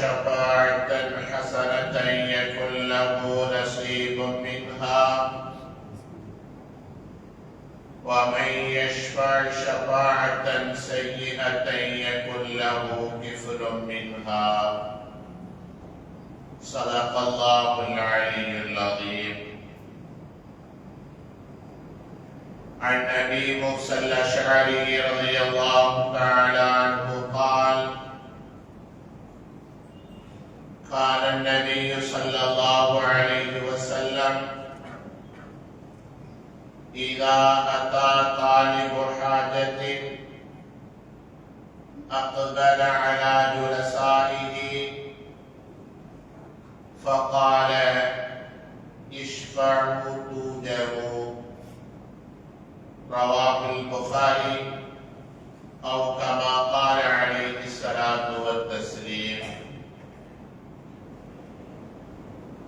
شفاعة حسنة يكن له نصيب منها ومن يشفع شفاعة سيئة يكن له كفل منها. صدق الله العلي العظيم. عن أبي موسى الأشعري رضي الله تعالى عنه قال قال النبي صلى الله عليه وسلم، إذا أتى طالب حاجة، أقبل على جلسائه، فقال اشفعوا توجبوا رواه البخاري، أو كما قال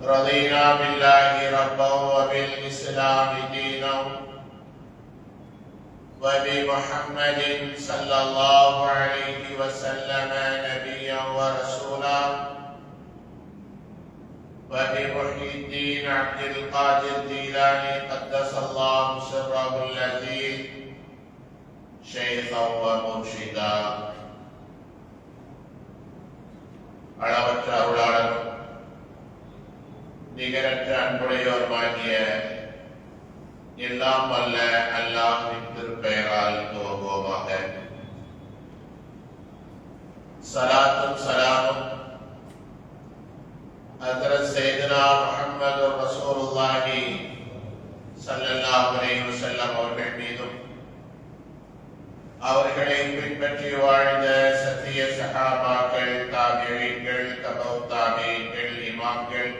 رضينا بالله ربا وبالإسلام دينا وبمحمد صلى الله عليه وسلم نبيا ورسولا وبمحي الدين عبد القادر الجيلاني قدس الله سره اللذيذ شيخا ومرشدا அளவற்ற அருளாளரும் நிகரற்ற அன்புடையோருமாகிய எல்லாம் வல்ல அல்லாஹ்வின் திருப்பெயரால் துவங்குவோமாக சலாத்தும் சலாமும் ஹஜரத் சையதுனா முஹம்மது ரசூலுல்லாஹி ஸல்லல்லாஹு அலைஹி வஸல்லம் அவர்கள் மீதும் அவர்களை பின்பற்றி வாழ்ந்த சத்திய சஹாபாக்கள் தாபியீன்கள் தபௌ தாபியீன்கள் இமாம்கள்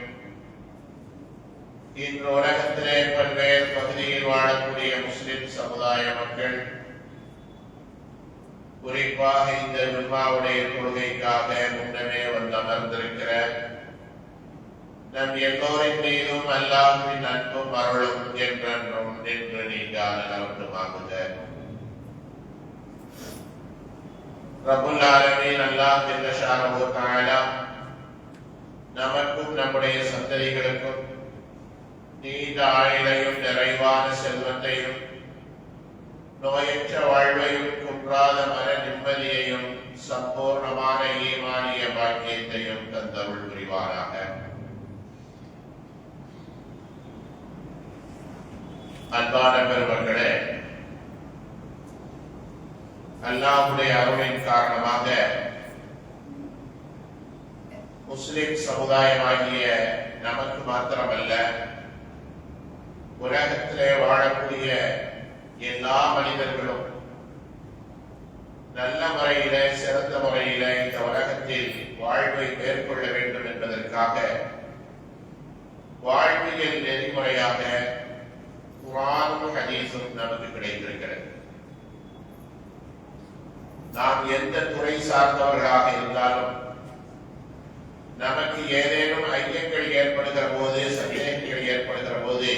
இன்று உலகத்திலே பல்வேறு பகுதியில் வாழக்கூடிய முஸ்லிம் சமுதாய மக்கள் குறிப்பாக இந்த ஜும்மாவுடைய கொள்கைக்காக முன்னமே வந்து அமர்ந்திருக்கிற நம் எல்லோரின் மீதும் அல்லாவின் அன்பும் அருளும் என்றென்றும் நின்று நீங்காத நலவட்டுமாகுக ரபுல் ஆலமீன் அல்லாஹ் ஜல்ல ஷானஹு நமக்கும் நம்முடைய சந்ததிகளுக்கும் நீண்ட ஆயுளையும் நிறைவான செல்வத்தையும் நோயற்ற வாழ்வையும் குன்றாத மன நிம்மதியையும் சம்பூர்ணமான ஈமானிய பாக்கியத்தையும் தந்தருள் புரிவாராக. அன்பான பெருமக்களே அல்லாஹுடைய அருளின் காரணமாக முஸ்லிம் சமுதாயமாகிய நமக்கு மாத்திரமல்ல உலகத்திலே வாழக்கூடிய எல்லா மனிதர்களும் நல்ல முறையில சிறந்த முறையில இந்த உலகத்தில் வாழ்வை மேற்கொள்ள வேண்டும் என்பதற்காக வாழ்வியல் நெறிமுறையாக குரானும் ஹதீஸும் நமக்கு கிடைத்திருக்கிறது. நாம் எந்த துறை சார்ந்தவர்களாக இருந்தாலும் நமக்கு ஏதேனும் ஐயங்கள் ஏற்படுகிற போது சந்தேகங்கள் ஏற்படுகிற போது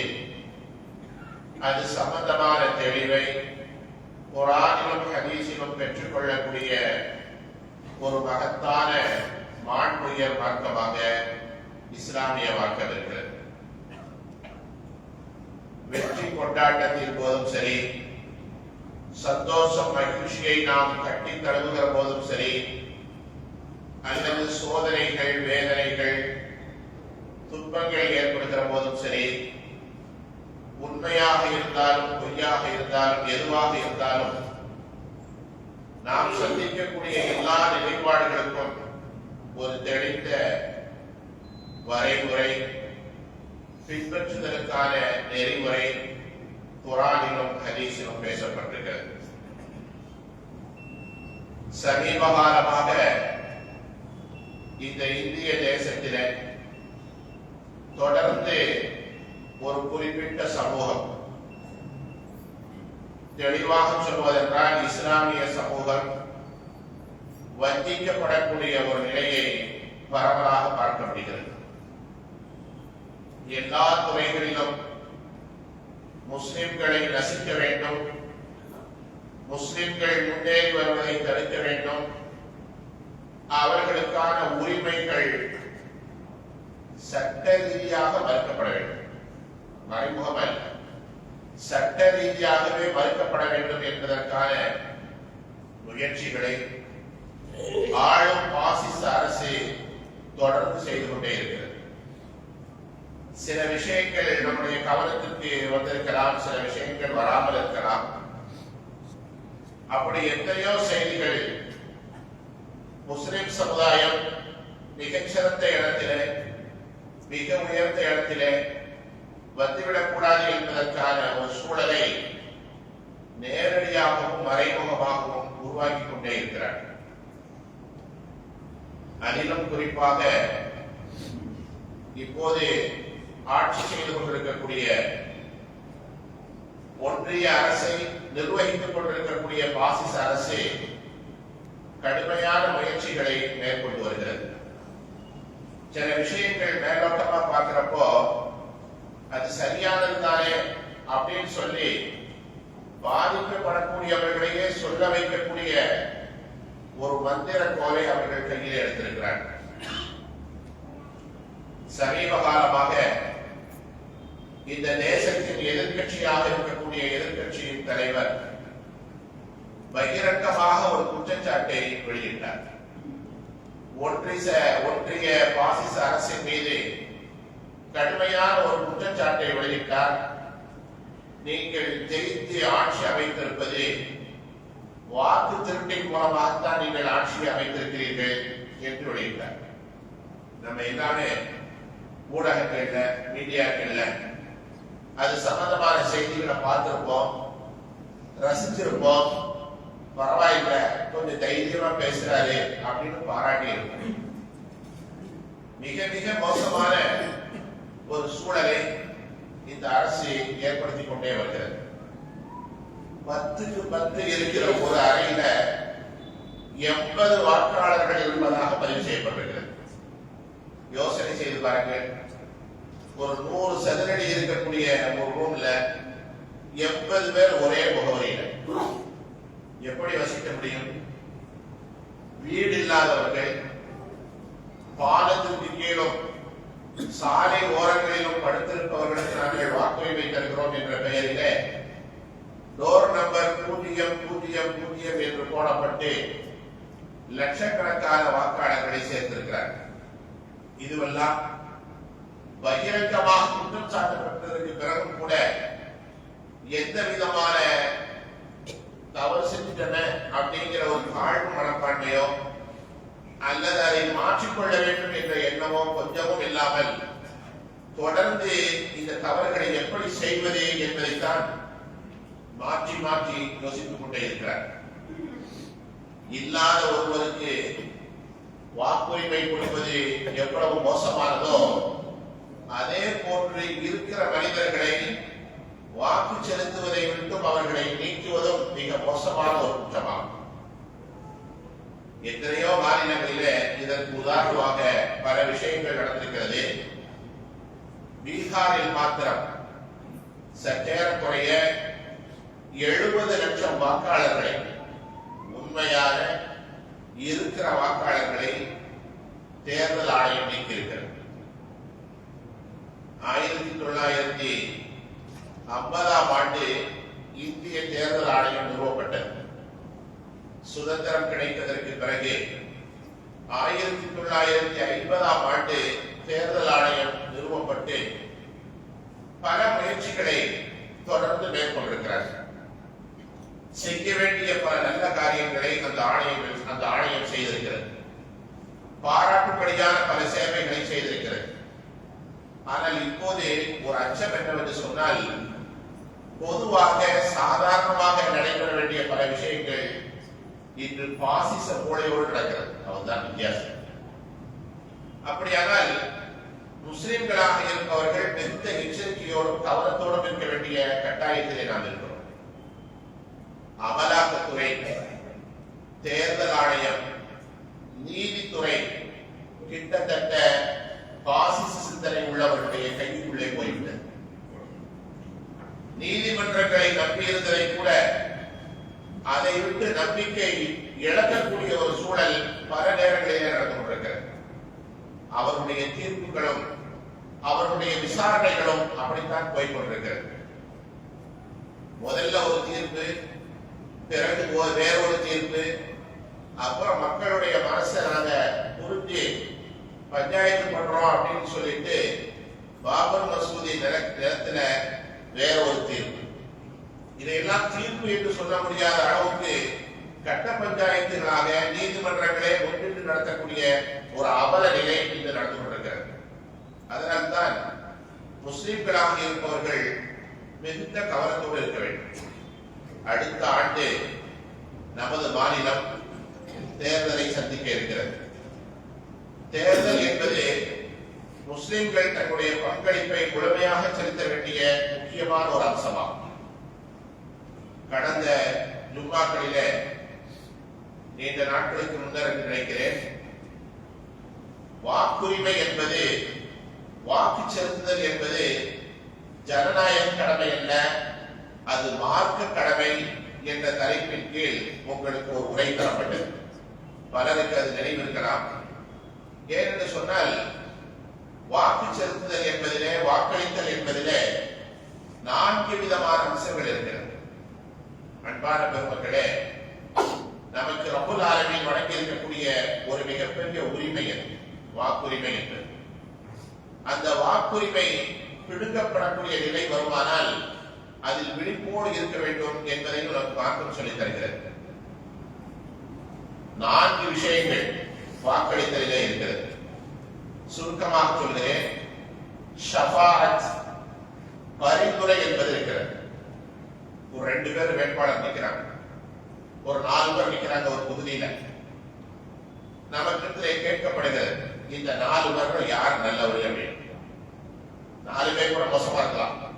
அது சம்பந்தமான தெளிவை குரானிலும் ஹதீஸிலும் பெற்றுக்கொள்ளக்கூடிய ஒரு மகத்தான மாண்புயர் மார்க்கமாக இஸ்லாமிய மார்க்கம் இருக்கிறது வெற்றி கொண்டாட்டத்தின் போதும் சரி சந்தோஷம் மகிழ்ச்சியை நாம் கட்டி தழுவுகிற போதும் சரி அல்லது சோதனைகள் வேதனைகள் துன்பங்கள் ஏற்படுகிற போதும் சரி உண்மையாக இருந்தாலும் பொய்யாக இருந்தாலும் எதுவாக இருந்தாலும் நாம் சந்திக்கக்கூடிய எல்லா நிலைப்பாடுகளுக்கும் ஒரு தெளிந்த வரைமுறை பின்பற்றுதலுக்கான நெறிமுறை குரானிலும் ஹதீஸிலும் பேசப்பட்டிருக்கிறது. சமீபகாலமாக இந்த இந்திய தேசத்திலே தொடர்ந்து ஒரு குறிப்பிட்ட சமூகம். தெளிவாக சொல்வதென்றால் இஸ்லாமிய சமூகம் வஞ்சிக்கப்படக்கூடிய ஒரு நிலையை பரவலாக பார்க்கப்படுகிறது எல்லா துறைகளிலும் முஸ்லிம்களை ரசிக்க வேண்டும். முஸ்லிம்கள் முன்னேறி வருவதை தடுக்க வேண்டும். அவர்களுக்கான உரிமைகள் சட்ட ரீதியாக மறுக்கப்பட வேண்டும். மறைமுகம் அல்ல சட்ட ரீதியாகவே மறுக்கப்பட வேண்டும் என்பதற்கான முயற்சிகளை ஆளும் பாசிச அரசு தொடர்ந்து செய்து கொண்டே இருக்கிறது. சில விஷயங்கள் நம்முடைய கவனத்திற்கு வந்திருக்கலாம் சில விஷயங்கள் வராமல் இருக்கலாம். அப்படி எத்தனையோ செய்திகள் முஸ்லிம் சமுதாயம் மிகச்சிறந்த இடத்திலே மிக உயர்ந்த இடத்திலே வந்துவிடக்கூடாது என்பதற்கான ஒரு சூழலை நேரடியாகவும் மறைமுகமாகவும் உருவாக்கி கொண்டே இருக்கிறார். அதிலும் குறிப்பாக இப்போது ஆட்சி செய்து கொண்டிருக்கக்கூடிய ஒன்றிய அரசை நிர்வகித்துக் கொண்டிருக்கக்கூடிய பாசிச அரசு கடுமையான முயற்சிகளை மேற்கொண்டு வருகிறது. சில விஷயங்கள் மேலோட்டமா பார்க்கிறப்போ அது சரியானது தானே அப்படின்னு சொல்லி பாதிக்கப்படக்கூடியவர்களையே சொல்ல வைக்கக்கூடிய ஒரு மந்திர கோலை அவர்கள் கையில் எடுத்திருக்கிறார்கள். சமீப காலமாக இந்த தேசத்தின் எதிர்க்கட்சியாக இருக்கக்கூடிய எதிர்க்கட்சியின் தலைவர் பகிரங்கமாக ஒரு குற்றச்சாட்டை வெளியிட்டார். ஒன்றிய ஒன்றிய பாசிச அரசின் மீது கடுமையான ஒரு குற்றச்சாட்டை வெளியிட்டார். நீங்கள் ஜெயித்து ஆட்சி அமைத்திருப்பது வாக்கு திருட்டின் மூலமாகத்தான் நீங்கள் ஆட்சி அமைத்திருக்கிறீர்கள் என்று வெளியிட்டார். நம்ம எல்லாமே ஊடகங்கள்ல மீடியாக்கள்ல அது சம்பந்தமான செய்திகளை பார்த்திருப்போம் ரசிச்சிருப்போம் பரவாயில்ல கொஞ்சம் தைரியமா பேசுறாரு அப்படின்னு பாராட்டி இருக்கும் மிக மிக மோசமான ஒரு சூழலை இந்த அரசு ஏற்படுத்தி கொண்டே வருகிறது. பத்துக்கு பத்து இருக்கிற ஒரு அறையில எண்பது வாக்காளர்கள் இருப்பதாக பதிவு செய்யப்பட்டிருக்கிறது. யோசனை செய்து பாருங்கள் ஒரு நூறு சதுரடி இருக்கக்கூடிய ஒரு ரூம்ல எண்பது பேர் ஒரே முகவரியில. எப்படி வசிக்க முடியும்? வீடு இல்லாதவர்கள் பாலத்துக்கு கீழும் சாலை ஓரங்களிலும் படுத்திருப்பவர்களுக்கு நாங்கள் வாக்குரிமை தருகிறோம் என்ற பெயரிலே டோர் நம்பர் பூஜ்ஜியம் பூஜ்ஜியம் பூஜ்ஜியம் என்று போடப்பட்டு லட்சக்கணக்கான வாக்காளர்களை சேர்த்திருக்கிறார்கள். இதுவெல்லாம் பகிரங்கமாக குற்றம் சாட்டப்பட்டதற்கு பிறகும் கூட எந்த விதமான தவறு செஞ்சுட்டன அப்படிங்கிற ஒரு தாழ்வு மனப்பான்மையோ அல்லது அதை மாற்றிக்கொள்ள வேண்டும் என்ற எண்ணமோ கொஞ்சமும் இல்லாமல் தொடர்ந்து இந்த தவறுகளை எப்படி செய்வது என்பதைத்தான் மாற்றி மாற்றி யோசித்துக் கொண்டே இருக்கிறார். இல்லாத ஒருவருக்கு வாக்குரிமை கொடுப்பது எவ்வளவு மோசமானதோ அதே போன்று இருக்கிற மனிதர்களை வாக்கு செலுத்துவதை விட்டும் அவர்களை நீக்குவதும் மிக மோசமான ஒரு குற்றமாகும். எத்தனையோ மாநிலங்களிலே இதற்கு உதாரணமாக பல விஷயங்கள் நடந்திருக்கிறது. பீகாரில் மாத்திரம் சற்றேறக்குறைய எழுபது லட்சம் வாக்காளர்களை உண்மையான இருக்கிற வாக்காளர்களை தேர்தல் ஆணையம் நீக்கியிருக்கிறது. ஆயிரத்தி தொள்ளாயிரத்தி ஐம்பதாம் ஆண்டு இந்திய தேர்தல் ஆணையம் நிறுவப்பட்டது. சுதந்திரம் கிடைத்ததற்கு பிறகு ஆயிரத்தி தொள்ளாயிரத்தி ஐம்பதாம் ஆண்டு தேர்தல் ஆணையம் நிறுவப்பட்டு பல முயற்சிகளை தொடர்ந்து மேற்கொண்டிருக்கிறார் செய்ய வேண்டிய பல நல்ல காரியங்களை அந்த ஆணையம் அந்த ஆணையம் செய்திருக்கிறது. பாராட்டுப்படியான பல சேவைகளை செய்திருக்கிறது. ஆனால் இப்போது ஒரு அச்சம் என்னவென்று சொன்னால் பொதுவாக சாதாரணமாக நடைபெற வேண்டிய பல விஷயங்கள் இன்று பாசிச மூளையோடு நடக்கிறது அவன்தான் வித்தியாசம். அப்படியானால் முஸ்லிம்களாக இருப்பவர்கள் மிகுந்த எச்சரிக்கையோடும் கவனத்தோடும் இருக்க வேண்டிய கட்டாயத்திலே நாம் இருக்கிறோம். அமலாக்கத்துறை தேர்தல் ஆணையம் நீதித்துறை கிட்டத்தட்ட பாசிச சிந்தனை உள்ளவர்களுடைய கைக்குள்ளே போய்விட்டது. நீதிமன்றங்களை நம்பியிருந்ததை கூட அதை விட்டு நம்பிக்கை இழக்கக்கூடிய ஒரு சூழல் பல நேரங்களிலே நடந்து கொண்டிருக்கிறது. அவருடைய தீர்ப்புகளும் அவருடைய விசாரணைகளும் அப்படித்தான் போய் கொண்டிருக்கிறது. முதல்ல ஒரு தீர்ப்பு பிறகு வேறொரு தீர்ப்பு அப்புறம் மக்களுடைய மனசை நாங்க புரிஞ்சு பஞ்சாயத்து பண்றோம் அப்படின்னு சொல்லிட்டு பாபர் மசூதி நில- நிலத்துல வேற ஒரு தீர்ப்பு. இதையெல்லாம் தீர்ப்பு என்று சொல்ல முடியாத அளவுக்கு கட்ட பஞ்சாயத்துகளாக நீதிமன்றங்களே ஒன்றிட்டு நடத்தக்கூடிய ஒரு அவல நிலை இன்று நடந்து கொண்டிருக்கிறது. அதனால்தான் முஸ்லிம்களாக இருப்பவர்கள் மிகுந்த கவனத்தோடு இருக்க வேண்டும். அடுத்த ஆண்டு நமது மாநிலம் தேர்தலை சந்திக்க இருக்கிறது. தேர்தல் என்பது முஸ்லிம்கள் தங்களுடைய பங்களிப்பை முழுமையாக செலுத்த வேண்டிய முக்கியமான ஒரு அம்சமாகும். கடந்த ஜும்மாக்களில நீண்ட நாட்களுக்கு முன்னர் என்று நினைக்கிறேன் வாக்குரிமை என்பது வாக்கு செலுத்துதல் என்பது ஜனநாயக கடமை அல்ல அது மார்க்க கடமை என்ற தலைப்பின் கீழ் உங்களுக்கு ஒரு உரை தரப்பட்டது. பலருக்கு அது நினைவிருக்கலாம். ஏனென்று சொன்னால் வாக்கு செலுத்துதல் என்பதிலே வாக்களித்தல் என்பதிலே நான்கு விதமான அம்சங்கள் இருக்கிறது அன்பான பெருமக்களே நமக்கு ரப்புல் ஆலமின் வழங்கி இருக்கக்கூடிய ஒரு மிகப்பெரிய உரிமை அது வாக்குரிமை என்பது அந்த வாக்குரிமை பிடுங்கப்படக்கூடிய நிலை வருமானால் அதில் விழிப்போடு இருக்க வேண்டும் என்பதை நமக்கு மார்க்கம் சொல்லித் தருகிறது. நான்கு விஷயங்கள் வாக்களித்தலிலே இருக்கிறது. சுருக்கமாக சொல்கிறேன் பரிந்துரை என்பது இருக்கிறது. ஒரு ரெண்டு பேர் வேட்பாளர் நிற்கிறாங்க. ஒரு நாலு பேர் நிற்கிறாங்க ஒரு தொகுதியில. நமக்கு கேட்கப்படுகிறது இந்த நாலு பேர்கள் யார் நல்லவர் அப்படின்னு நாலு பேர் கூட மோசமா இருக்கலாம்.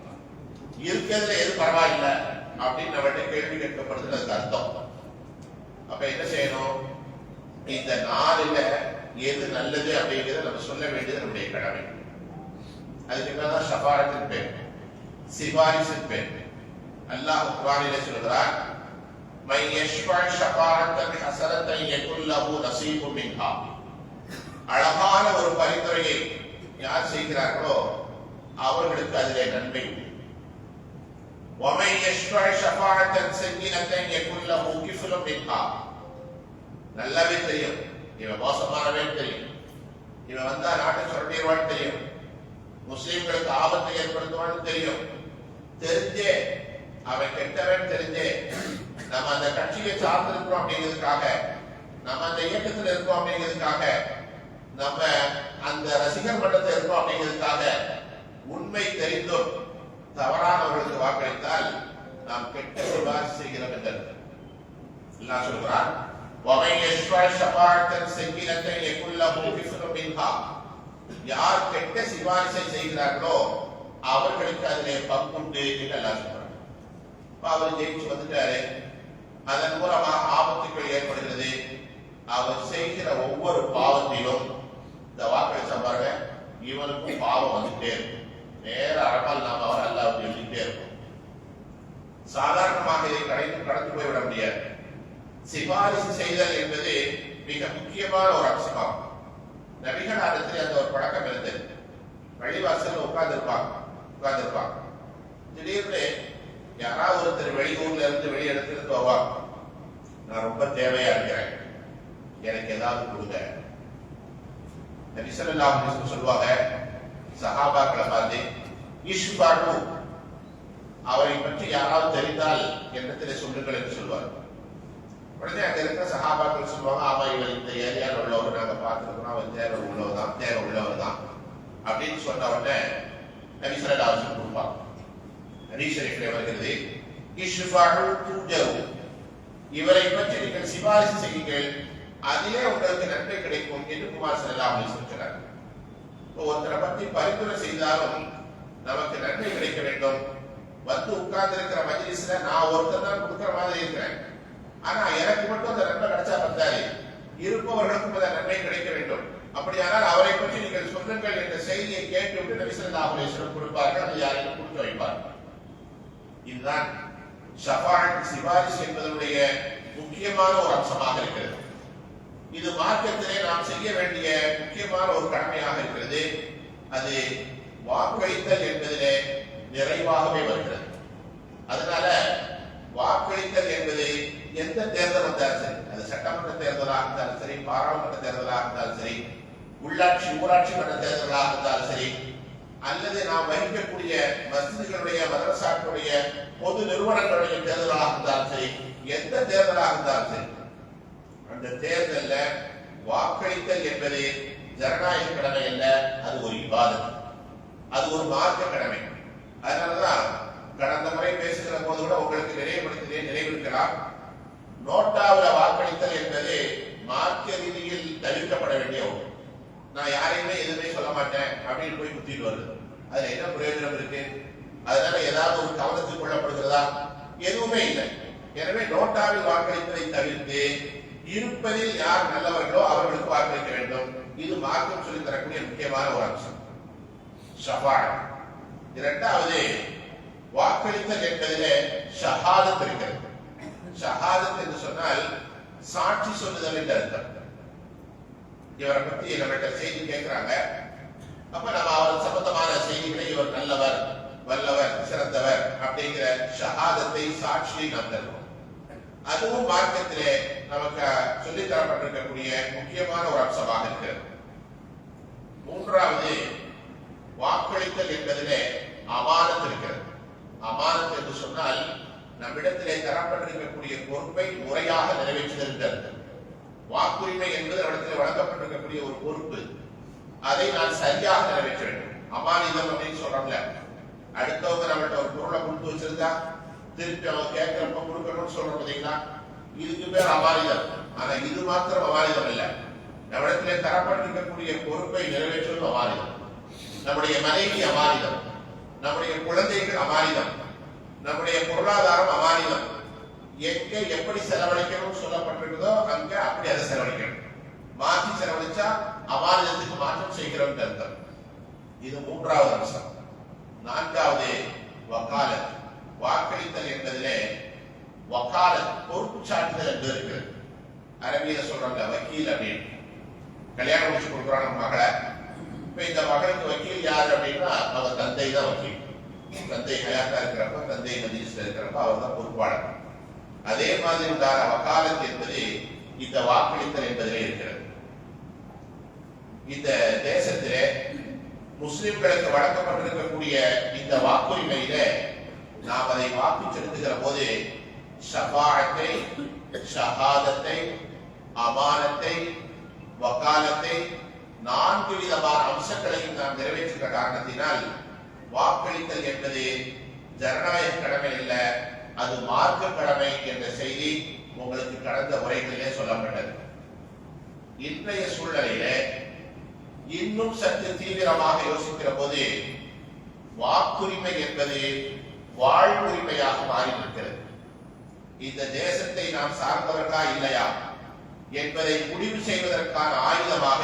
இருக்கிறதுல எது பரவாயில்லை அப்படின்னு நம்மகிட்ட கேள்வி கேட்கப்படுறது அதுக்கு அர்த்தம். அப்ப என்ன செய்யணும்? இந்த நாலுல எது நல்லது அப்படிங்கிறத நம்ம சொல்ல வேண்டியது நம்முடைய கடமை. அதுக்கு என்னதான் சபாரத்தின் பேர் சிபாரிசின் பேர். அல்லாஹ் குர்ஆனிலே சொல்கிறார் மை யஷ்ஃபா ஷஃபாரத்தன் ஹஸனத்தன் யகுல் லஹு நஸீபு மின்ஹா அழகான ஒரு பரிந்துரையை யார் செய்கிறார்களோ அவர்களுக்கு அதிலே நன்மை உண்டு ومن يشفع شفاعة سيئة يكن له كفل منها நல்லாவே தெரியும் இவன் மோசமானவன் தெரியும் இவன் வந்தா நாட்டை சுரண்டிடுவான்னு தெரியும் முஸ்லிம்களுக்கு ஆபத்தை ஏற்படுத்துவான்னு தெரியும் தெரிஞ்சே அவன் கெட்டவன் தெரிஞ்சே நம்ம அந்த கட்சியை சார்ந்திருக்கிறோம் அப்படிங்கிறதுக்காக நம்ம அந்த இயக்கத்தில் இருக்கோம் அப்படிங்கிறதுக்காக நம்ம அந்த ரசிகர் மன்றத்தில் இருக்கோம் அப்படிங்கிறதுக்காக உண்மை தெரிந்தும் தவறானவர்களுக்கு வாக்களித்தால் நாம் கெட்ட சிபாரிசு செய்கிறோம் என்று அல்லாஹ் சொல்கிறான் وَمَنْ يَشْفَعْ شَفَاعَةً سَيِّئَةً يَكُنْ لَهُ كِفْلٌ مِنْهَا யார் கெட்ட சிபாரிசை செய்கிறார்களோ அவர்களுக்கு அதிலே பங்குண்டு என்று அல்லாஹ் சொல்றான் இப்ப அவர் ஜெயிச்சு வந்துட்டாரு. அதன் மூலமா ஆபத்துக்கள் ஏற்படுகிறது. அவர் செய்கிற ஒவ்வொரு பாவத்திலும் இந்த வாக்களிச்ச பாருங்க இவனுக்கும் பாவம் வந்துட்டே இருக்கும். நேர அறமால் நாம் அவர் அல்ல எழுதிட்டே இருக்கும் சாதாரணமாக இதை கடந்து கடந்து போய்விட முடியாது. சிபாரிசு செய்தல் என்பது மிக முக்கியமான ஒரு அம்சமாகும். நபிகளாரத்தில் அந்த ஒரு பழக்கம் இருந்தது. வழிவாசல் உட்கார்ந்து இருப்பாங்க உட்கார்ந்து இருப்பாங்க திடீர்னு யாராவது வெளியூர்ல இருந்து வெளி இடத்துல நான் ரொம்ப தேவையா இருக்கிறேன். எனக்கு ஏதாவது கொடுங்க. நபிசல்லாம் சொல்லுவாங்க சகாபாக்களை பார்த்து இஷ்பாடு அவரை பற்றி யாராவது தெரிந்தால் என்னத்திலே சொல்லுங்கள் என்று சொல்வார். உடனே அங்க இருக்கிற சகாபாக்கள் சொல்லுவாங்க ஆமா இவர் இந்த ஏரியாவில் உள்ளவர் நாங்க பார்த்துருக்கோம். அவர் தேவை உள்ளவர் தான் தேவை உள்ளவர் தான் அப்படின்னு சொன்ன உடனே நபிசரட் அவசரம் கொடுப்பாங்க ஹரீஷரீஃபிலே வருகிறது இவரை பற்றி நீங்கள் சிபாரிசு செய்யுங்கள். அதிலே உங்களுக்கு நன்மை கிடைக்கும் என்று குமார் செல்லாமல் சொல்கிறார். ஒருத்தரை பற்றி பரிந்துரை செய்தாலும் நமக்கு நன்மை கிடைக்க வேண்டும். வந்து உட்கார்ந்து இருக்கிற மஜ்லிஸ்ல நான் ஒருத்தர் தான் கொடுக்கிற மாதிரி இருக்கிறேன். ஆனா எனக்கு மட்டும் அந்த நன்மை கிடைச்சா பத்தாது. இருப்பவர்களுக்கும் அந்த நன்மை கிடைக்க வேண்டும். அப்படியானால் அவரை பற்றி நீங்கள் சொல்லுங்கள் என்ற செய்தியை கேட்டுவிட்டு நபி ஸல்லல்லாஹு அலைஹி கொடுப்பார்கள் அதை யாரையும் கொடுத்து வைப்பார்கள்? இதுதான் ஷஃபாஅத் சிபாரிசு என்பதனுடைய முக்கியமான ஒரு அம்சமாக இருக்கிறது. இது மார்க்கத்திலே நாம் செய்ய வேண்டிய முக்கியமான ஒரு கடமையாக இருக்கிறது. அது வாக்களித்தல் என்பதிலே நிறைவாகவே வருகிறது. அதனால வாக்களித்தல் என்பது எந்த தேர்தல் வந்தாலும் சரி அது சட்டமன்ற தேர்தலாக இருந்தாலும் சரி பாராளுமன்ற தேர்தலாக இருந்தாலும் சரி உள்ளாட்சி ஊராட்சி மன்ற தேர்தலாக இருந்தாலும் சரி அல்லது நாம் வகிக்கக்கூடிய மஸ்ஜிதுகளுடைய மதரசாக்களுடைய பொது நிறுவனங்களுடைய தேர்தலாக இருந்தாலும் சரி எந்த தேர்தலாக இருந்தாலும் சரி அந்த தேர்தல்ல வாக்களித்தல் என்பது ஜனநாயக கடமை அல்ல அது ஒரு விவாதம் அது ஒரு மார்க்க கடமை. அதனாலதான் கடந்த முறை பேசுகிற போது கூட உங்களுக்கு நினைவுபடுத்தினேன் நினைவிருக்கலாம். நோட்டாவில் வாக்களித்தல் என்பது மார்க்க ரீதியில் தவிர்க்கப்பட வேண்டிய ஒன்று. நான் யாரையுமே எதுவுமே சொல்ல மாட்டேன் அப்படின்னு போய் குத்திட்டு வருது. அதுல என்ன பிரயோஜனம் இருக்கு? அதனால ஏதாவது ஒரு கவனத்துக்கு கொள்ளப்படுகிறதா? எதுவுமே இல்லை. எனவே நோட்டாவில் வாக்களிப்பதை தவிர்த்து இருப்பதில் யார் நல்லவர்களோ அவர்களுக்கு வாக்களிக்க வேண்டும். இது மார்க்கம் சொல்லி தரக்கூடிய முக்கியமான ஒரு அம்சம். ஷஃபாத் இரண்டாவது வாக்களித்தல் என்பதிலே ஷஹாதத் இருக்கிறது. ஷஹாதத் என்று சொன்னால் சாட்சி சொல்லுதல் என்று அர்த்தம். இவரை பத்தி நம்மகிட்ட செய்தி கேட்கிறாங்க அப்ப நம்ம அவர் சம்பந்தமான செய்திகளை இவர் நல்லவர் வல்லவர் சிறந்தவர் அப்படிங்கிற ஷஹாதத்தை சாட்சியை நாம் தருவோம் அதுவும் மார்க்கத்திலே நமக்கு சொல்லித்தரப்பட்டிருக்கக்கூடிய முக்கியமான ஒரு அம்சமாக இருக்கிறது. மூன்றாவது வாக்களித்தல் என்பதிலே அமானத் இருக்கிறது. அமானத் என்று சொன்னால் நம்மிடத்திலே தரப்பட்டிருக்கக்கூடிய பொறுப்பை முறையாக நிறைவேற்றுதல் என்று வாக்குரிமை என்பது அவரிடத்தில் வழங்கப்பட்டிருக்கக்கூடிய ஒரு பொறுப்பு. அதை நான் சரியாக நிறைவேற்ற வேண்டும். அமானிதம் அப்படின்னு சொல்றோம்ல அடுத்தவங்க நம்மகிட்ட ஒரு பொருளை கொடுத்து வச்சிருந்தா திருப்பி அவங்க கேட்கிறப்ப கொடுக்கணும்னு சொல்றோம் பாத்தீங்களா? இதுக்கு பேர் அமானிதம் ஆனா இது மாத்திரம் அமானிதம் இல்ல. நம்மிடத்திலே தரப்பட்டிருக்கக்கூடிய பொறுப்பை நிறைவேற்றுவது அபாரிதம். நம்முடைய மனைவி அபாரிதம். நம்முடைய குழந்தைகள் அபாரிதம். நம்முடைய பொருளாதாரம் அபாரிதம். எங்க எப்படி செலவழிக்கணும்னு சொல்லப்பட்டிருக்குதோ அங்க அப்படி அதை செலவழிக்கணும். மாற்றி செலவழிச்சா அபாரதத்துக்கு மாற்றம் செய்கிறோம் அர்த்தம். இது மூன்றாவது அம்சம். நான்காவது வக்காலத். வாக்களித்தல் என்பதிலே வக்காலத் பொறுப்பு சாட்டுதல் என்று இருக்கிறது அரபியில சொல்றாங்க வக்கீல் அப்படின்னு. கல்யாணம் முடிச்சு கொடுக்குறாங்க மகளை. இப்ப இந்த மகளுக்கு வக்கீல் யார் அப்படின்னா அவர் தந்தை தான் வக்கீல். தந்தை ஹயாத்தா இருக்கிறப்ப தந்தை மஜிலிஸ்ல இருக்கிறப்ப அவர் தான் பொறுப்பாளர். அதே மாதிரி உண்டான வக்காலத் என்பது இந்த வாக்களித்தல் என்பதிலே இருக்கிறது. இந்த தேசத்திலே முஸ்லிம்களுக்கு வழங்கப்பட்டிருக்கக்கூடிய இந்த வாக்குரிமையில நாம் அதை வாக்கு செலுத்துகிற போது ஷபாத்தை ஷஹாதத்தை அமானத்தை வக்காலத்தை நான்கு விதமான அம்சங்களையும் நாம் நிறைவேற்றுகிற காரணத்தினால் வாக்களித்தல் என்பது ஜனநாயக கடமை அல்ல அது மார்க்க கடமை என்ற செய்தி உங்களுக்கு கடந்த உரைகளிலே சொல்லப்பட்டது. இன்றைய சூழ்நிலையிலே இன்னும் சற்று தீவிரமாக யோசிக்கிற போது வாக்குரிமை என்பது வாழ்வுரிமையாக மாறி இந்த தேசத்தை நாம் சார்ந்தவர்களா இல்லையா என்பதை முடிவு செய்வதற்கான ஆயுதமாக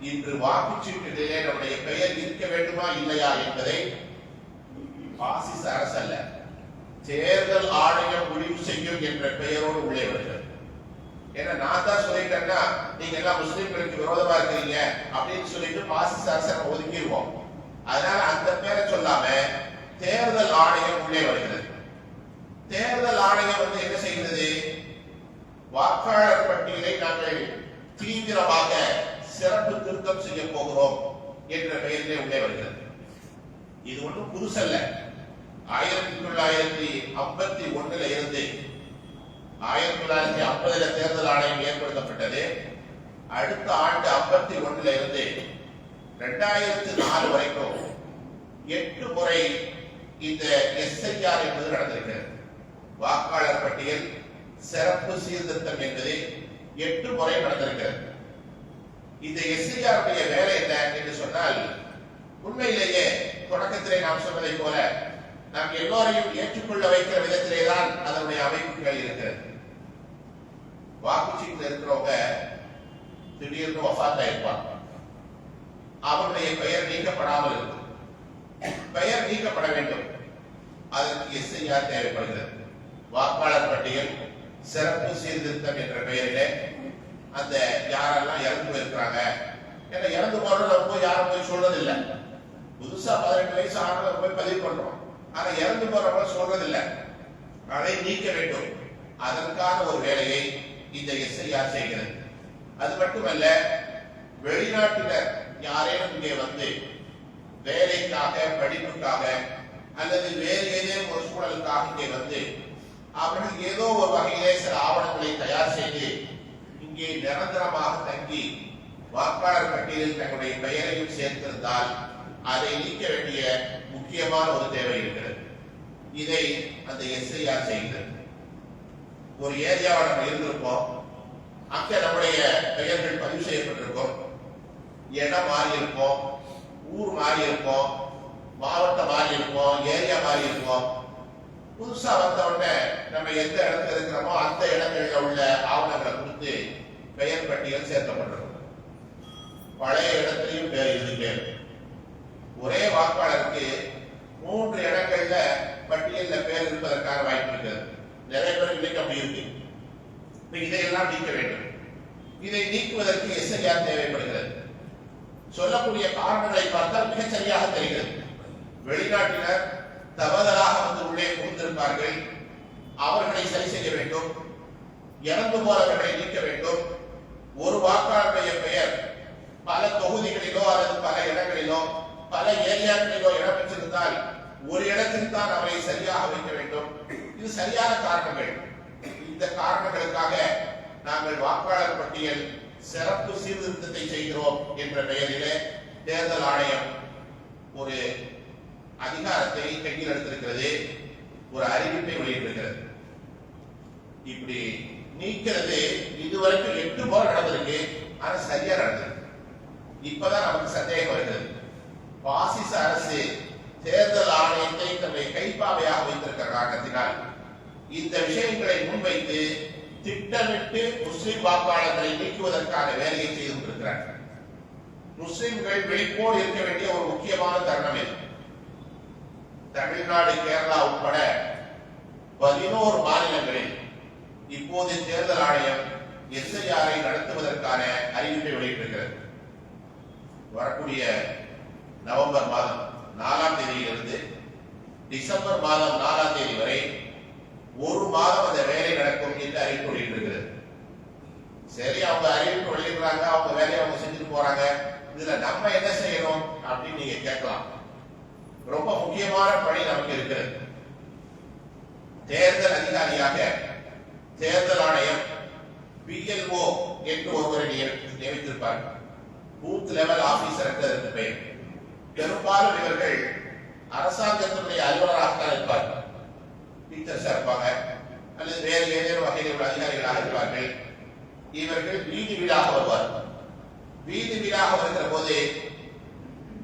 இன்று வாக்குச்சீட்டுகளிலே நம்முடைய பெயர் இருக்க வேண்டுமா இல்லையா என்பதை பாசிச அரசு அல்ல. தேர்தல் ஆணையம் முடிவு செய்யும் என்ற பெயரோடு உள்ளே வருகிறது. ஏன்னா நான் தான் சொல்லிட்டேன்னா நீங்க எல்லாம் முஸ்லிம்களுக்கு விரோதமா இருக்கிறீங்க அப்படின்னு சொல்லிட்டு பாசிச அரசை ஒதுக்கிடுவோம். அதனால அந்த பேரை சொல்லாம தேர்தல் ஆணையம் உள்ளே வருகிறது. தேர்தல் ஆணையம் வந்து என்ன செய்கிறது? வாக்காளர் பட்டியலை நாங்கள் தீவிரமாக சிறப்பு திருத்தம் செய்ய போகிறோம் என்ற பெயரிலே உள்ளே வருகிறது. இது ஒன்றும் புதுசல்ல. ஆயிரத்தி தொள்ளாயிரத்தி ஐம்பத்தி ஒன்றில் இருந்து ஆயிரத்தி தொள்ளாயிரத்தி ஐம்பதுல தேர்தல் ஆணையம் ஏற்படுத்தப்பட்டது. அடுத்த ஆண்டு ஐம்பத்தி ஒண்ணுல இருந்து ரெண்டாயிரத்தி நாலு வரைக்கும் எட்டு முறை இந்த எஸ்ஐஆர் என்பது நடந்திருக்கிறது. வாக்காளர் பட்டியல் சிறப்பு சீர்திருத்தம் என்பது எட்டு முறை நடந்திருக்கிறது. இந்த எஸ்ஐஆர் வேலை என்ன என்று சொன்னால் உண்மையிலேயே தொடக்கத்திலே நாம் சொன்னதை போல நாம் எல்லோரையும் ஏற்றுக்கொள்ள வைக்கிற விதத்திலே தான் அதனுடைய அமைப்புகள் இருக்கிறது. வாக்குச்சீட்டில் இருக்கிறவங்க திடீர்னு வசாத்தா இருப்பாங்க அவருடைய பெயர் நீக்கப்படாமல் இருக்கும். பெயர் நீக்கப்பட வேண்டும். அதற்கு எஸ்ஐஆர் தேவைப்படுகிறது. வாக்காளர் பட்டியல் சிறப்பு சீர்திருத்தம் என்ற பெயரிலே அந்த யாரெல்லாம் இறந்து போயிருக்கிறாங்க ஏன்னா இறந்து போறத போய் யாரும் போய் சொல்றது புதுசா பதினெட்டு வயசு ஆனதை போய் பதிவு பண்றோம். ஆனா இறந்து போறவங்க சொல்றது இல்ல அதை நீக்க வேண்டும். அதற்கான ஒரு வேலையை இந்த எஸ்ஐஆர் செய்கிறது. அது மட்டுமல்ல வெளிநாட்டினர் யாரேனும் இங்கே வந்து வேலைக்காக படிப்புக்காக அல்லது வேறு ஏதேனும் ஒரு சூழலுக்காக இங்கே வந்து அவர்கள் ஏதோ ஒரு வகையிலே சில ஆவணங்களை தயார் செய்து இங்கே நிரந்தரமாக தங்கி வாக்காளர் பட்டியலில் தங்களுடைய பெயரையும் சேர்த்திருந்தால் அதை நீக்க வேண்டிய முக்கியமான ஒரு தேவை இருக்கிறது. இதை அந்த எஸ்ஐஆர் செய்கிறது. ஒரு ஏரியாவில் நம்ம இருந்திருப்போம். அங்க நம்முடைய பெயர்கள் பதிவு செய்யப்பட்டிருக்கும். இடம் மாறி ஊர் மாறி மாவட்டம் மாறி ஏரியா மாறி இருக்கும் புதுசா வந்த உடனே நம்ம எந்த இடத்துல இருக்கிறோமோ அந்த இடங்களில் உள்ள ஆவணங்களை கொடுத்து பெயர் பட்டியல் சேர்க்கப்பட்டிருக்கும். பழைய இடத்திலையும் பேர் இருக்கு. ஒரே வாக்காளருக்கு மூன்று இடங்கள்ல பட்டியலில் பேர் இருப்பதற்கான வாய்ப்பு இருக்கிறது நிறைய பேர் இன்னைக்கு அப்படி இருக்கு. இதையெல்லாம் நீக்க வேண்டும். இதை நீக்குவதற்கு எஸ்ஐஆர் தேவைப்படுகிறது. சொல்லக்கூடிய காரணங்களை பார்த்தால் மிகச் சரியாக தெரிகிறது. வெளிநாட்டினர் தவறுதலாக வந்து உள்ளே புகுந்திருப்பார்கள். அவர்களை சரி செய்ய வேண்டும். இறந்து போறவர்களை நீக்க வேண்டும். ஒரு வாக்காளருடைய பெயர் பல தொகுதிகளிலோ அல்லது பல இடங்களிலோ பல ஏரியாக்களிலோ இடம் பெற்றிருந்தால் ஒரு இடத்தில் தான் அவரை சரியாக வைக்க வேண்டும். இது சரியான காரணங்கள். இந்த காரணங்களுக்காக நாங்கள் வாக்காளர் பட்டியல் சிறப்பு சீர்திருத்தத்தை செய்கிறோம் என்ற பெயரிலே தேர்தல் ஆணையம் ஒரு அதிகாரத்தை கையில் எடுத்திருக்கிறது. ஒரு அறிவிப்பை வெளியிட்டிருக்கிறது. இப்படி நீக்கிறது இதுவரைக்கும் எட்டு முறை நடந்திருக்கு. ஆனா சரியா நடந்திருக்கு. இப்பதான் நமக்கு சந்தேகம் வருகிறது. பாசிச அரசு தேர்தல் ஆணையத்தை தன்னுடைய கைப்பாவையாக வைத்திருக்கிற காரணத்தினால் இந்த விஷயங்களை முன்வைத்து திட்டமிட்டு முஸ்லிம் வாக்காளர்களை நீக்குவதற்கான வேலையை செய்து கொண்டிருக்கிறார்கள் முஸ்லிம்கள் விழிப்போடு இருக்க வேண்டிய ஒரு முக்கியமான தருணம் இது. தமிழ்நாடு கேரளா உட்பட பதினோரு மாநிலங்களில் இப்போது தேர்தல் ஆணையம் எஸ்ஐஆரை நடத்துவதற்கான அறிவிப்பை வெளியிட்டிருக்கிறது. வரக்கூடிய நவம்பர் மாதம் நாலாம் தேதியிலிருந்து டிசம்பர் மாதம் நாலாம் தேதி வரை ஒரு மாதம் அந்த வேலை நடக்கும் என்று அறிவிப்பு வெளியிட்டிருக்கிறது. சரி அவங்க அறிவிப்பு வெளியிடுறாங்க அவங்க வேலையை அவங்க செஞ்சுட்டு போறாங்க. இதுல நம்ம என்ன செய்யணும் அப்படின்னு நீங்க கேட்கலாம். ரொம்ப முக்கியமான பணி நமக்கு இருக்கிறது. தேர்தல் அதிகாரியாக தேர்தல் ஆணையம் பிஎல்ஓ என்று ஒருவரை நியமித்திருப்பார். பூத் லெவல் ஆபீசர் பெயர். பெரும்பாலும் இவர்கள் அரசாங்கத்தினுடைய அலுவலராகத்தான் இருப்பார்கள். டீச்சர்ஸா இருப்பாங்க. அல்லது வேறு ஏதேனும் வகையில் உள்ள அதிகாரிகளாக இருப்பார்கள். இவர்கள் வீதி வீடாக வருவார்கள். வீதி வீடாக வருகிற போது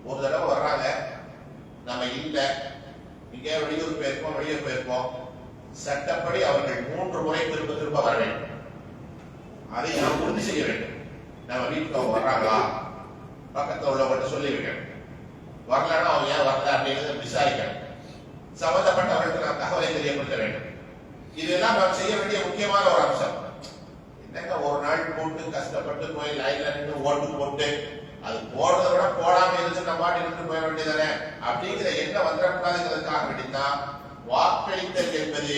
ஒரு தடவை வர்றாங்க. நம்ம இல்லை. இங்கே வெளியூர் போயிருப்போம் வெளியூர் போயிருப்போம் சட்டப்படி அவர்கள் மூன்று முறை திரும்ப திரும்ப வர வேண்டும். அதை நாம் உறுதி செய்ய வேண்டும். நம்ம வீட்டுக்கு வர்றாங்களா? பக்கத்தில் உள்ளவர்கிட்ட சொல்லி வைக்கணும் வரலன்னா அவங்க ஏன் வரல அப்படிங்கிறத விசாரிக்கணும். சம்பந்தப்பட்டவர்களுக்கு நாம் தகவலை தெரியப்படுத்த வேண்டும். இதெல்லாம் நாம் செய்ய வேண்டிய முக்கியமான ஒரு அம்சம். என்னங்க ஒரு நாள் போட்டு கஷ்டப்பட்டு போய் லைன்ல நின்று ஓட்டு போட்டு அது போடுறத விட போடாம இருந்து நம்ம பாட்டு நின்று போய வேண்டியதானே அப்படிங்கிற எண்ணம் வந்துடக்கூடாதுங்கிறதுக்காக வேண்டித்தான் வாக்களித்தல் என்பது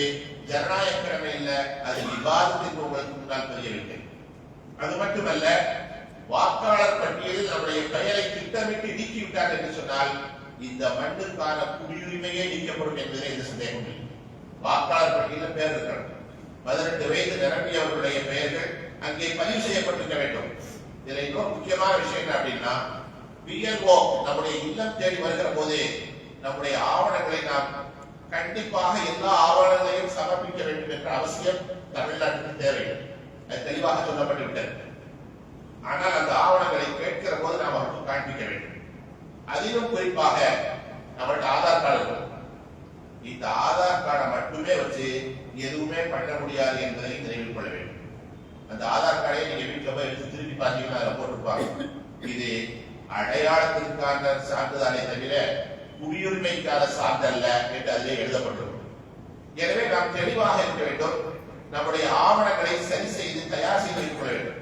ஜனநாயக கடமை இல்ல அது விவாதத்திற்கு உங்களுக்கு முன்னால் தெரியவில்லை அது மட்டுமல்ல வாக்காளர் பட்டியல் நம்முடைய பெயரை திட்டமிட்டு நீக்கிவிட்டார் என்று சொன்னால் இந்த மண்ணுக்கான குடியுரிமையே நீக்கப்படும் என்பதிலே எந்த சந்தேகம் இல்லை. வாக்காளர் பட்டியலில் பேர் இருக்கிறது. பதினெட்டு வயது நிரம்பியவர்களுடைய பெயர்கள் அங்கே பதிவு செய்யப்பட்டிருக்க வேண்டும். இதுல இன்னொரு முக்கியமான விஷயம் என்ன அப்படின்னா பிஎல்ஓ நம்முடைய இல்லம் தேடி வருகிற போதே நம்முடைய ஆவணங்களை நாம் கண்டிப்பாக எல்லா ஆவணங்களையும் சமர்ப்பிக்க வேண்டும் என்ற அவசியம் தமிழ்நாட்டுக்கு தேவை. அது தெளிவாக சொல்லப்பட்டு விட்டது ஆனால் அந்த ஆவணங்களை கேட்கிற போது நாம் அவருக்கு காண்பிக்க வேண்டும். அதிலும் குறிப்பாக நம்மள்ட்ட ஆதார் கார்டு இருக்கும் இந்த ஆதார் கார்டை மட்டுமே வச்சு எதுவுமே பண்ண முடியாது என்பதை நினைவில் கொள்ள வேண்டும். அந்த ஆதார் கார்டை நீங்க வீட்டுல போய் எடுத்து திருப்பி பார்த்தீங்கன்னா அதில் போட்டிருப்பாங்க. இது அடையாளத்திற்கான சான்றிதழை தவிர குடியுரிமைக்கான சான்றல்ல என்று அதிலே எழுதப்பட்டிருக்கும். எனவே நாம் தெளிவாக இருக்க வேண்டும். நம்முடைய ஆவணங்களை சரி செய்து தயார் செய்து வைத்துக் கொள்ள வேண்டும்.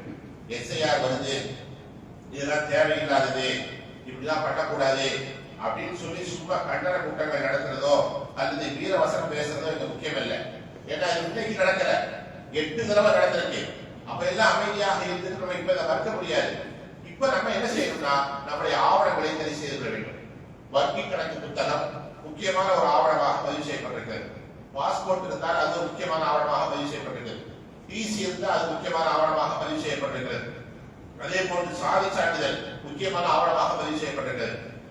எஸ்ஐஆர் வருது. இதெல்லாம் தேவையில்லாதது. இப்படிதான் பண்ணக்கூடாது அப்படின்னு சொல்லி சும்மா கண்டன கூட்டங்கள் நடத்துறதோ அல்லது வீர வசனம் பேசுறதோ இங்க முக்கியம் இல்லை ஏன்னா இன்னைக்கு நடக்கல. எட்டு தடவை நடந்திருக்கு. அப்ப எல்லாம் அமைதியாக இருந்து நம்ம இப்ப இதை மறுக்க முடியாது. இப்ப நம்ம என்ன செய்யணும்னா நம்முடைய ஆவணங்களை சரி செய்து கொள்ள வேண்டும். வங்கி கணக்கு புத்தகம் முக்கியமான ஒரு ஆவணமாக பதிவு செய்யப்பட்டிருக்கிறது பாஸ்போர்ட் இருந்தால் அது ஒரு முக்கியமான ஆவணமாக பதிவு செய்யப்பட்டிருக்கிறது டிசி இருந்தால் அது முக்கியமான ஆவணமாக பதிவு செய்யப்பட்டிருக்கிறது. அதே போன்று சாதி சான்றிதழ் முக்கியமான ஆவணமாக பதிவு செய்யப்பட்டது.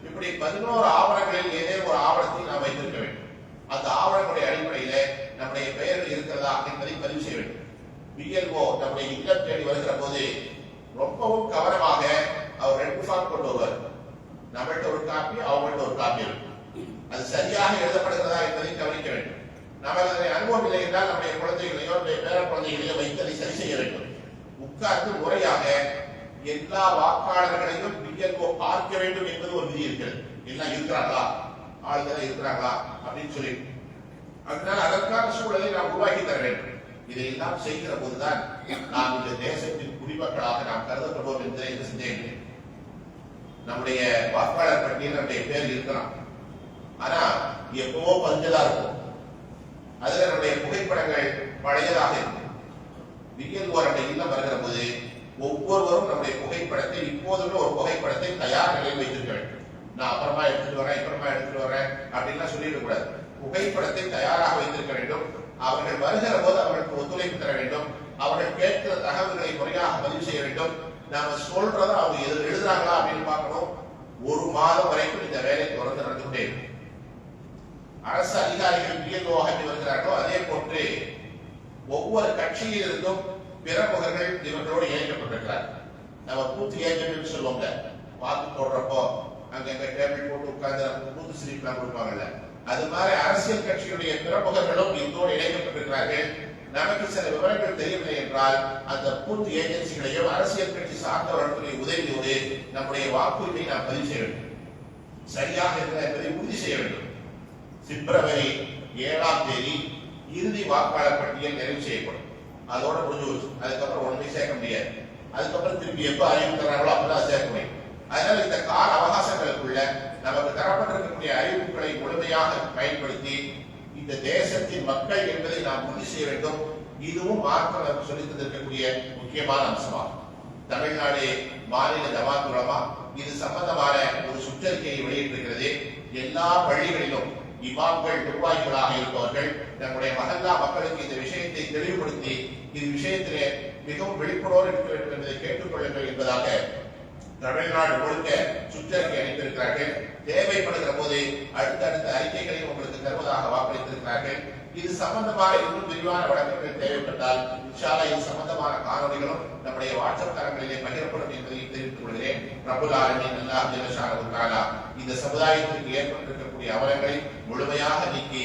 இப்படி பதினோரு ஆவணங்களில் ஏதேனும் ஒரு ஆவணத்தை நாம் வைத்திருக்க வேண்டும். அந்த ஆவணங்களுடைய அடிப்படையில நம்முடைய பெயர் இருக்கிறதா என்பதை பதிவு செய்ய வேண்டும். பிஎல்ஓ நம்முடைய இல்லம் தேடி வருகிற போது ரொம்பவும் கவனமாக அவர் ரெண்டு ஃபார்ம் கொண்டு வருவார். நம்மள்ட்ட ஒரு காப்பி அவங்கள்ட்ட ஒரு காப்பி இருக்கும் அது சரியாக எழுதப்படுகிறதா என்பதை கவனிக்க வேண்டும். நம்ம அதனை அனுபவம் இல்லை என்றால் நம்முடைய குழந்தைகளையோ நம்முடைய பேர குழந்தைகளையோ வைத்து அதை சரி செய்ய வேண்டும். உட்கார்ந்து முறையாக எல்லா வாக்காளர்களையும் பிஎல்ஓ பார்க்க வேண்டும் என்பது ஒரு விதி இருக்கிறது. எல்லாம் இருக்கிறாங்களா? ஆளுநர் இருக்கிறாங்களா? அப்படின்னு சொல்லி. அதனால் அதற்கான சூழலை நாம் உருவாக்கி தர வேண்டும். இதையெல்லாம் செய்கிற போதுதான் நாம் இந்த தேசத்தின் குடிமக்களாக நாம் கருதப்படுவோம் என்பதை எந்த சந்தேகம் நம்முடைய வாக்காளர் பட்டியல் நம்முடைய பேர் இருக்கலாம். ஆனா எப்பவோ பதிஞ்சதா இருக்கும். அதுல நம்முடைய புகைப்படங்கள் பழையதாக இருக்கும் விரியல் நம்முடைய இல்லம் வருகிற போது ஒவ்வொருவரும் நம்முடைய புகைப்படத்தை இப்போதுள்ள ஒரு புகைப்படத்தை தயார் நிலையில் வைத்திருக்க வேண்டும். நான் அப்புறமா எடுத்துட்டு வரேன் அப்புறமா எடுத்துட்டு வரேன் அப்படின்லாம் சொல்லிட கூடாது. புகைப்படத்தை தயாராக வைத்திருக்க வேண்டும். அவர்கள் வருகிற போது அவர்களுக்கு ஒத்துழைப்பு தர வேண்டும். அவர்கள் கேட்கிற தகவல்களை முறையாக பதிவு செய்ய வேண்டும். நாம சொல்றதை அவங்க எது எழுதுறாங்களா அப்படின்னு பார்க்கணும். ஒரு மாதம் வரைக்கும் இந்த வேலை தொடர்ந்து நடந்து கொண்டே அரசு அதிகாரிகள் பிஎல்ஓ வருகிறார்களோ அதே போன்று ஒவ்வொரு கட்சியில் இருந்தும் பிரமுகர்கள் இவர்களோடு இணைக்கப்பட்டிருக்கிறார். நம்ம பூத்து ஏஜென்ட் சொல்லுவாங்க வாக்கு போடுறப்போ அங்க அங்க டேபிள் போட்டு உட்கார்ந்து நமக்கு பூத்து சிரிப்பெல்லாம் கொடுப்பாங்கல்ல. அது மாதிரி அரசியல் கட்சியுடைய பிரமுகர்களும் இதோடு இணைக்கப்பட்டிருக்கிறார்கள். நமக்கு சில விவரங்கள் தெரியவில்லை என்றால் அந்த பூத்து ஏஜென்சிகளையும் அரசியல் கட்சி சார்ந்தவர்களுடைய உதவியோடு நம்முடைய வாக்குரிமை நாம் பதிவு செய்ய வேண்டும். சரியாக இருக்கிற என்பதை உறுதி செய்ய வேண்டும். பிப்ரவரி ஏழாம் தேதி இறுதி வாக்காளர் பட்டியல் நிறைவு செய்யப்படும். அதோட முடிஞ்சு போச்சு. அதுக்கப்புறம் ஒண்ணுமே சேர்க்க முடியாது. அதுக்கப்புறம் திருப்பி எப்ப அறிவிக்கிறாங்களோ அப்பதான் சேர்க்க முடியும். அதனால இந்த கால அவகாசங்களுக்குள்ள நமக்கு தரப்பட்டிருக்கக்கூடிய அறிவுகளை முழுமையாக பயன்படுத்தி இந்த தேசத்தின் மக்கள் என்பதை நாம் உறுதி செய்ய வேண்டும். இதுவும் மார்க்கம் நமக்கு தந்திருக்கக்கூடிய முக்கியமான அம்சமாகும். தமிழ்நாடு மாநில ஜமாத் மூலமா இது சம்பந்தமான ஒரு சுற்றறிக்கையை வெளியிட்டிருக்கிறது. எல்லா பள்ளிகளிலும் இமாம்கள் நிர்வாகிகளாக இருப்பவர்கள் தங்களுடைய மகல்லா மக்களுக்கு இந்த விஷயத்தை தெளிவுபடுத்தி இது விஷயத்திலே மிகவும் விழிப்புணர்வோடு இருக்க வேண்டும் என்பதை கேட்டுக்கொள்ளுங்கள் என்பதாக தமிழ்நாடு முழுக்க சுற்றறிக்கை அளித்திருக்கிறார்கள். தேவைப்படுகிற போது அடுத்தடுத்த அறிக்கைகளையும் உங்களுக்கு தருவதாக வாக்களித்திருக்கிறார்கள். இது சம்பந்தமாக இன்னும் விரிவான வழக்குகள் தேவைப்பட்டால் இன்ஷாலா இது சம்பந்தமான காணொலிகளும் நம்முடைய வாட்ஸ்அப் தரங்களிலே பகிரப்படும் என்பதையும் தெரிவித்துக் கொள்கிறேன். பிரபுல் ஆலமின் அல்லாஹ் ஜெல்லஷானஹு இந்த சமுதாயத்திற்கு ஏற்பட்டிருக்கக்கூடிய அவலங்களை முழுமையாக நீக்கி